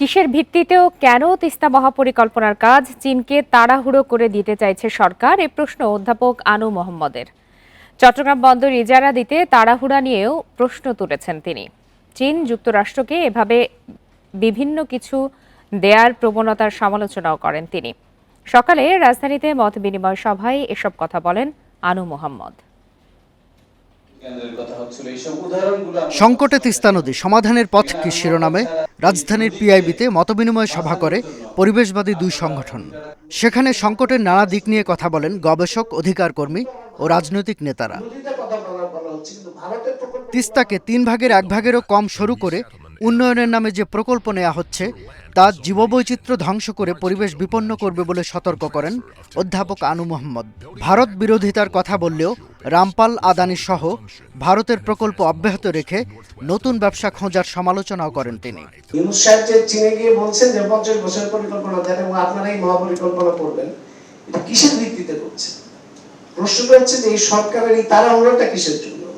কিসের ভিত্তিতেও কেন তিস্তা মহাপরিকল্পনার কাজ চীনকে তাড়াহুড়ো করে দিতে চাইছে সরকার? এ প্রশ্ন অধ্যাপক আনু মোহাম্মদের। চট্টগ্রাম বন্দর ইজারা দিতে তাড়াহুড়া নিয়েও প্রশ্ন তুলেছেন তিনি। চীন যুক্তরাষ্ট্রকে এভাবে বিভিন্ন কিছু দেয়ার প্রবণতার সমালোচনাও করেন তিনি। সকালে রাজধানীতে মত বিনিময় সভায় এসব কথা বলেন আনু মোহাম্মদ। সংকটে তিস্তা নদী সমাধানের পথ কি শিরোনামে? রাজধানীর পিআইবিতে মতবিনিময় সভা করে পরিবেশবাদী দুই সংগঠন। সেখানে সংকটের নানা দিক নিয়ে কথা বলেন গবেষক অধিকার কর্মী ও রাজনৈতিক নেতারা। তিস্তাকে তিন ভাগের এক ভাগেরও কম শুরু করে উন্নয়নের নামে যে প্রকল্প নেওয়া হচ্ছে, তা জীববৈচিত্র্য ধ্বংস করে পরিবেশ বিপন্ন করবে বলে সতর্ক করেন অধ্যাপক আনু মোহাম্মদ। ভারত বিরোধিতার কথা বললেও রামপাল, আদানি সহ ভারতের প্রকল্প অব্যাহত রেখে নতুন ব্যবসা খোঁজার সমালোচনাও করেন তিনি। এই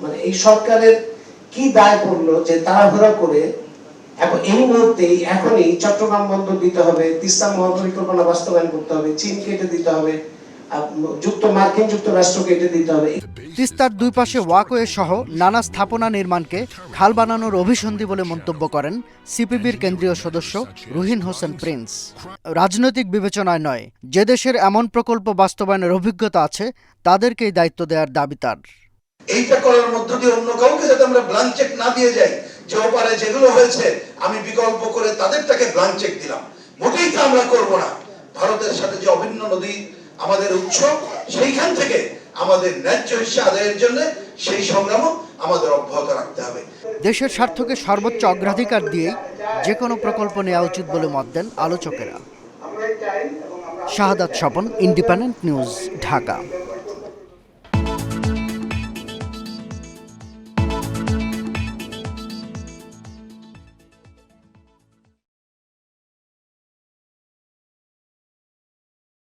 মানে কি দায় পড়ল যে তাড়াহুড়া করে এখন এই এখনই চট্টগ্রাম বন্দর দিতে হবে, তিস্তা মহাপরিকল্পনা বাস্তবায়ন করতে হবে, চীন কেটে দিতে হবে যুক্ত মার্কিন যুক্তরাষ্ট্র কেটে দিতে হবে। তিস্তার দুই পাশে ওয়াকওয়ে সহ নানা স্থাপনা নির্মাণকে খাল বানানোর অভিসন্ধি বলে মন্তব্য করেন সিপিবির কেন্দ্রীয় সদস্য রুহিন হোসেন প্রিন্স। রাজনৈতিক বিবেচনায় নয় যে দেশের এমন প্রকল্প বাস্তবায়নের অভিজ্ঞতা আছে তাদেরকেই দায়িত্ব দেওয়ার দাবি তার। এইটা করার মধ্য দিয়ে অন্য কাউকে যাতে আমরা ব্লাঙ্ক চেক না দিয়ে যাই যে ওপারে যেগুলো হয়েছে আমি বিকল্প করে তাদেরটাকে ব্লাঙ্ক চেক দিলাম। মোটেই তা আমরা করব না। ভারতের সাথে যে অভিন্ন নদী আমাদের উৎস সেইখান থেকে আমাদের ন্যায্য হিসা আদায়ের জন্য সেই সংগ্রামও আমাদের অব্যাহত রাখতে হবে। দেশের স্বার্থকে সর্বোচ্চ অগ্রাধিকার দিয়ে যে কোনো প্রকল্প নেওয়া উচিত বলে মত দেন আলোচকেরা। Shahadat Swapan, independent news, Dhaka.